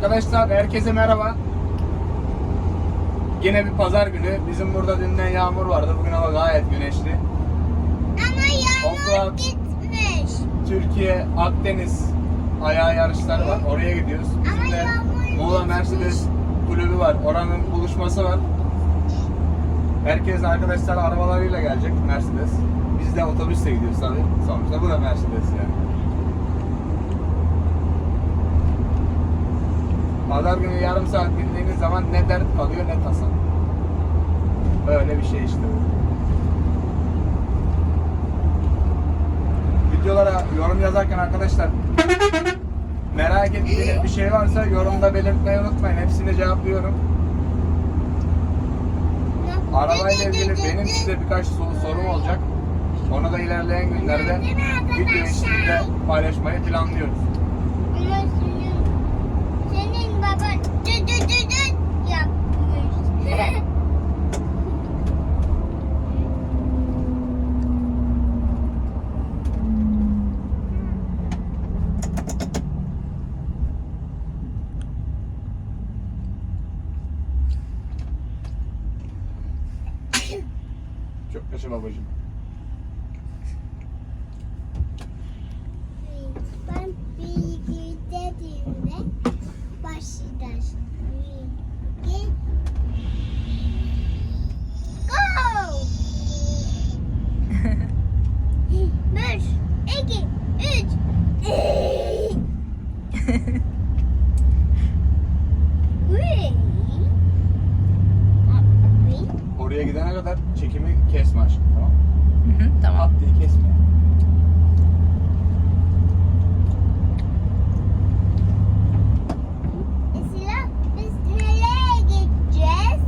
Arkadaşlar herkese merhaba. Yine bir pazar günü. Bizim burada dünden yağmur vardı. Bugün hava gayet güneşli. Ama yağmur gitmiş. Türkiye Akdeniz ayağı yarışları var. Oraya gidiyoruz. Bizim de Muğla. Mercedes kulübü var. Oranın buluşması var. Herkes arkadaşlar arabalarıyla gelecek Mercedes. Biz de otobüsle gidiyoruz tabii. Sonuçta bu da Mercedes yani. Pazar günü yarım saat bindiğiniz zaman ne dert kalıyor ne tasa. Böyle bir şey işte. Videolara yorum yazarken arkadaşlar merak ettiğiniz bir şey varsa yorumda belirtmeyi unutmayın. Hepsini cevaplıyorum. Arabayla ilgili benim size birkaç soru, sorum olacak. Onu da ilerleyen günlerde video eşliğinde paylaşmayı planlıyoruz. Yaşa babacığım. Ben bilgi dediğimde başlayacağız. Kadar çekimi kesme aşkım tamam mı? Hı hı, tamam. At diye kesme. Esra biz nereye gideceğiz?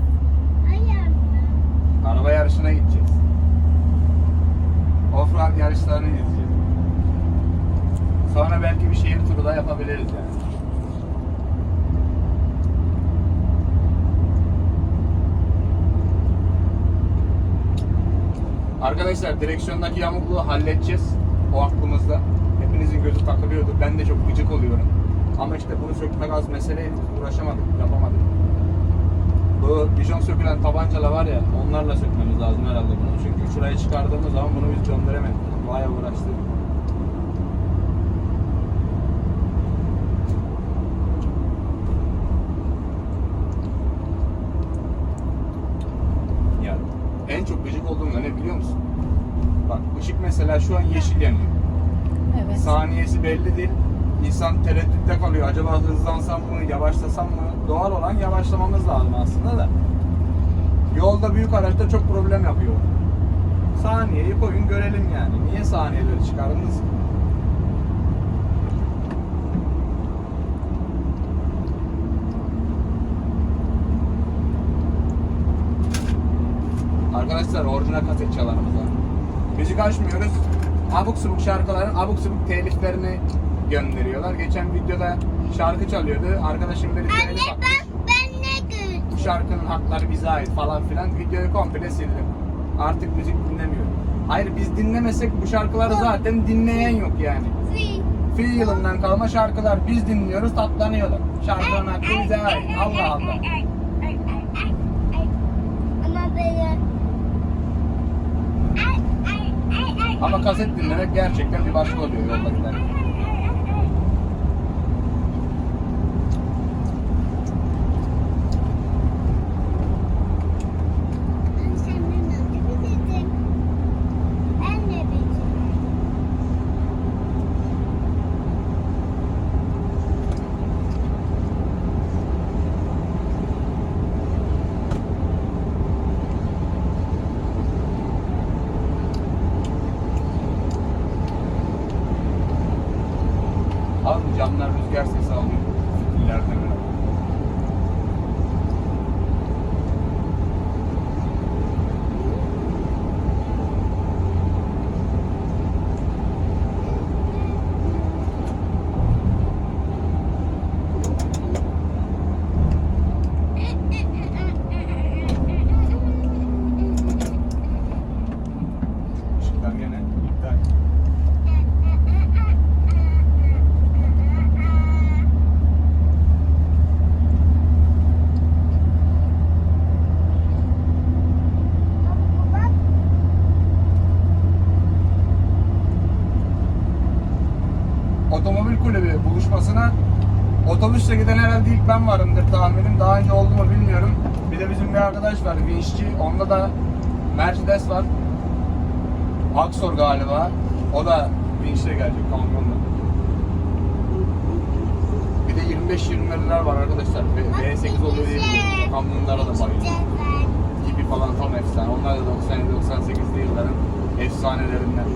Ayağımda. Araba yarışına gideceğiz. Offroad yarışlarını izleyeceğiz. Sonra belki bir şehir turu da yapabiliriz yani. Arkadaşlar direksiyondaki yamukluğu halledeceğiz. O aklımızda. Hepinizin gözü takılıyordu. Ben de çok gıcık oluyorum. Ama işte bunu sökmek az mesele. Uğraşamadık, yapamadık. Bu bijon sökülen tabancalar var ya onlarla sökmemiz lazım herhalde bunu. Çünkü şurayı çıkardığımız zaman bunu biz döndüremedik. Bayağı uğraştık. Ya en çok gıcık olduğum da ne biliyor musun? Bak ışık mesela yanıyor. Evet. Saniyesi belli değil. İnsan tereddütte kalıyor. Acaba hızlansam mı, yavaşlasam mı? Doğal olan yavaşlamamız lazım aslında da. Yolda büyük araçta çok problem yapıyor. Saniyeyi koyun görelim yani. Niye saniyeleri çıkardınız ki? Arkadaşlar orijinal kaset çalarımız var. Müzik açmıyoruz. Abuk subuk şarkıların abuk subuk teliflerini gönderiyorlar. Geçen videoda şarkı çalıyordu. Arkadaşım telif Anne atmış. bak ben ne gördüm? Bu şarkının hakları bize ait falan filan. Videoyu komple sildim. Artık müzik dinlemiyorum. Hayır biz dinlemesek bu şarkıları zaten dinleyen yok yani. Fi yılından kalma şarkılar biz dinliyoruz tatlanıyorlar. Şarkının hakkı bize ait. Allah Allah. Ama böyle Ama kaset dinlemek gerçekten bir başka oluyor yolda giderken. Çocuklar gene. Otomobil kulübü buluşmasına otobüsle giden herhalde ilk ben varımdır tahminim. Daha önce oldu mu bilmiyorum. Bir de bizim bir arkadaş var vinççi. Onda da Mercedes var. Aksor galiba. O da vinçle gelecek kamyonla. Bir de 25-20'ler var arkadaşlar. B- B8 oluyor diye. Kamyonlara da bayılıyorum. Gibi falan tam efsane. Onlar da 97-98'li yılların efsanelerinden.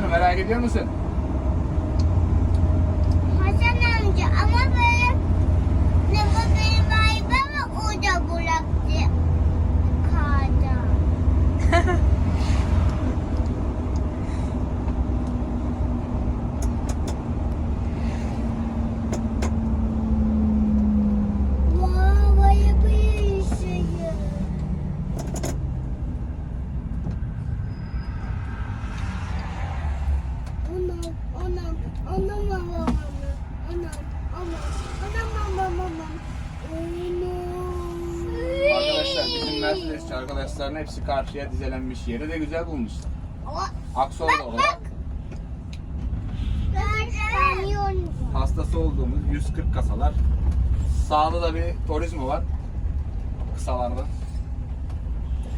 Hasan merak ediyor musun? Hasan amca ama böyle ne bu benim arabam orada burada. Mercedesçi arkadaşların hepsi karşıya dizelenmiş yeri de güzel bulmuşlar. Ama Aksu da olarak hastası olduğumuz 140 kasalar. Sağda da bir turizmo var. Kısalarda.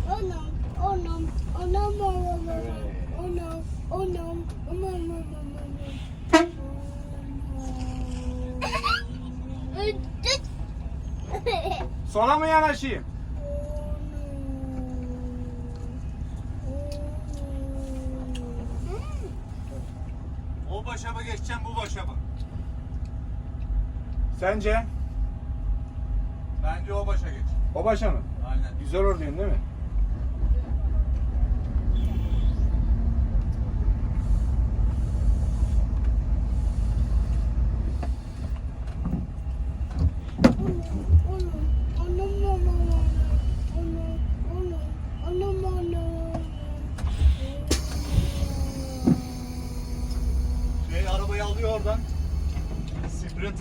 Anam, anam, anam, anam, anam, anam, anam, anam, anam. Sola mı yanaşayım? O başa mı geçeceğim bu başa mı? Sence? Bence o başa geç. O başa mı? Aynen. Güzel diyorsun değil mi?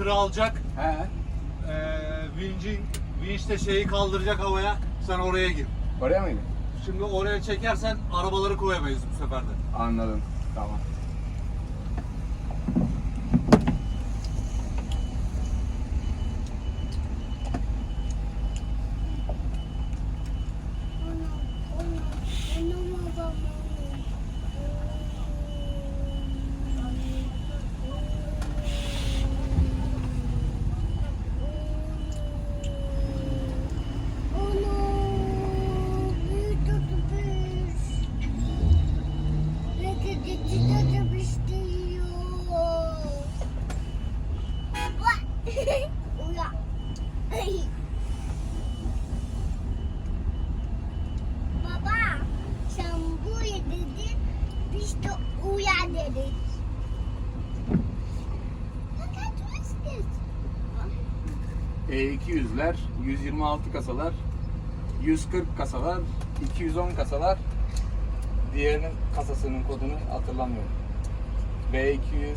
Sprinter'ı alacak. He. Ee, vincin, vinç de şeyi kaldıracak havaya. Sen oraya gir. Oraya mıydı? Şimdi oraya çekersen arabaları koyamayız bu sefer de. Anladım. Tamam. E200'ler, 126 kasalar, 140 kasalar, 210 kasalar. Diğerinin kasasının kodunu hatırlamıyorum. B200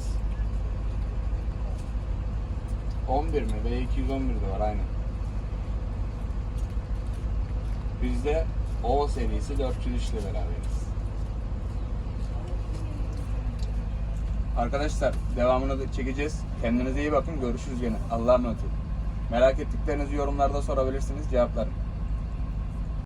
11 mi? B211 de var aynen. Bizde O serisi 403 ile beraberiz. Arkadaşlar devamını da çekeceğiz. Kendinize iyi bakın. Görüşürüz gene. Allah'a emanet olun. Merak ettiklerinizi yorumlarda sorabilirsiniz. Cevaplarım.